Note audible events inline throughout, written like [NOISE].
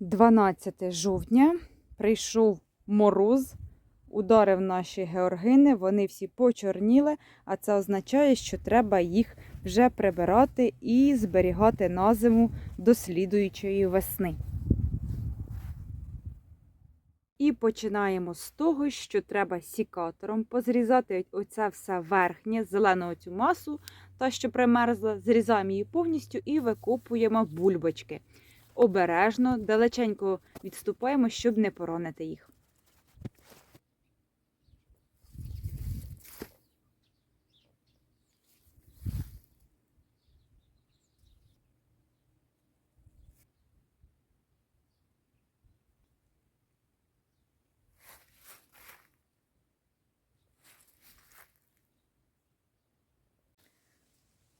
12 жовтня прийшов мороз, ударив наші георгини, вони всі почорніли, а це означає, що треба їх вже прибирати і зберігати на зиму до слідуючої весни. І починаємо з того, що треба сікатором позрізати оце все верхнє, зелену цю масу, та що примерзла, зрізаємо її повністю і викопуємо бульбочки. Обережно, далеченько відступаємо, щоб не поронити їх.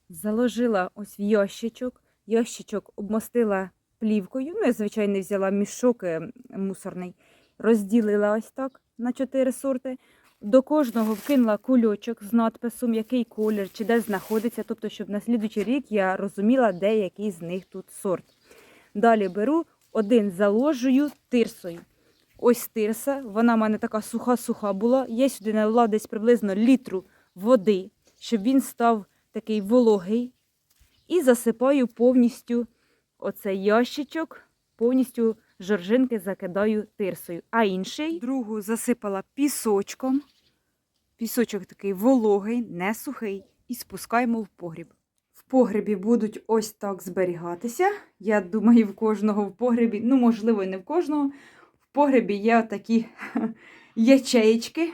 Заложила ось в ящичок, ящичок обмостила плівкою. Ну, я, звичайно, взяла мішок е, мусорний, розділила ось так на чотири сорти. До кожного вкинула кульочок з надписом, який колір чи де знаходиться, тобто, щоб на слідуючий рік я розуміла, де який з них тут сорт. Далі беру один заложую тирсою. Ось тирса, вона в мене така суха-суха була. Я сюди налила десь приблизно літру води, щоб він став такий вологий. І засипаю повністю оцей ящичок, повністю жоржинки закидаю тирсою. А інший другу засипала пісочком. Пісочок такий вологий, не сухий, і спускаємо в погріб. В погребі будуть ось так зберігатися. Я думаю, в кожного в погребі, ну, можливо, і не в кожного. В погребі є такі [LAUGHS] ячеїчки.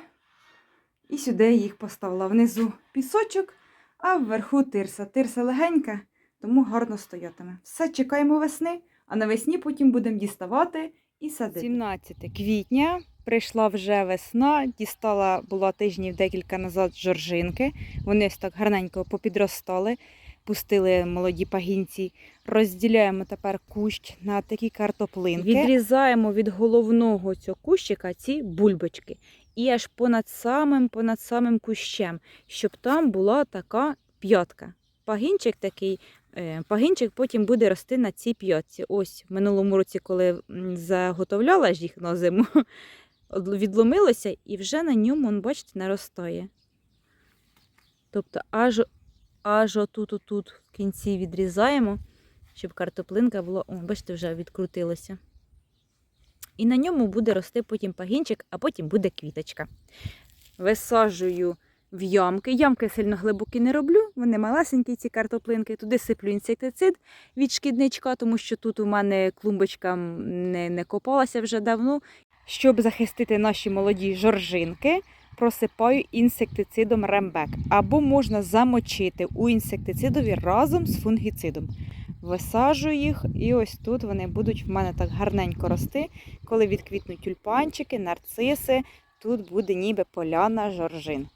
І сюди їх поставила внизу пісочок, а вверху тирса. Тирса легенька, тому гарно стоятиме. Все, чекаємо весни, а навесні потім будемо діставати і садити. 17 квітня прийшла вже весна, дістала була тижнів декілька назад жоржинки. Вони ось так гарненько попідростали, пустили молоді пагінці. Розділяємо тепер кущ на такі картоплинки. Відрізаємо від головного цього кущика ці бульбочки. І аж понад самим, понад самим кущем, щоб там була така п'ятка. Пагінчик такий, е, пагінчик потім буде рости на цій п'ятці. Ось в минулому році, коли заготовляла ж їх на зиму, [LAUGHS] відломилося і вже на ньому, он, бачите, наростає. Тобто аж, аж отут, отут в кінці відрізаємо, щоб картоплинка була, о, бачите, вже відкрутилося. І на ньому буде рости потім пагінчик, а потім буде квіточка. Висаджую в ямки. Ямки сильно глибокі не роблю, вони малесенькі, ці картоплинки. Туди сиплю інсектицид від шкідничка, тому що тут у мене клумбочка не, не копалася вже давно. Щоб захистити наші молоді жоржинки, просипаю інсектицидом рембек. Або можна замочити у інсектицидові разом з фунгіцидом. Висаджую їх, і ось тут вони будуть в мене так гарненько рости. Коли відквітнуть тюльпанчики, нарциси, тут буде ніби поляна жоржин.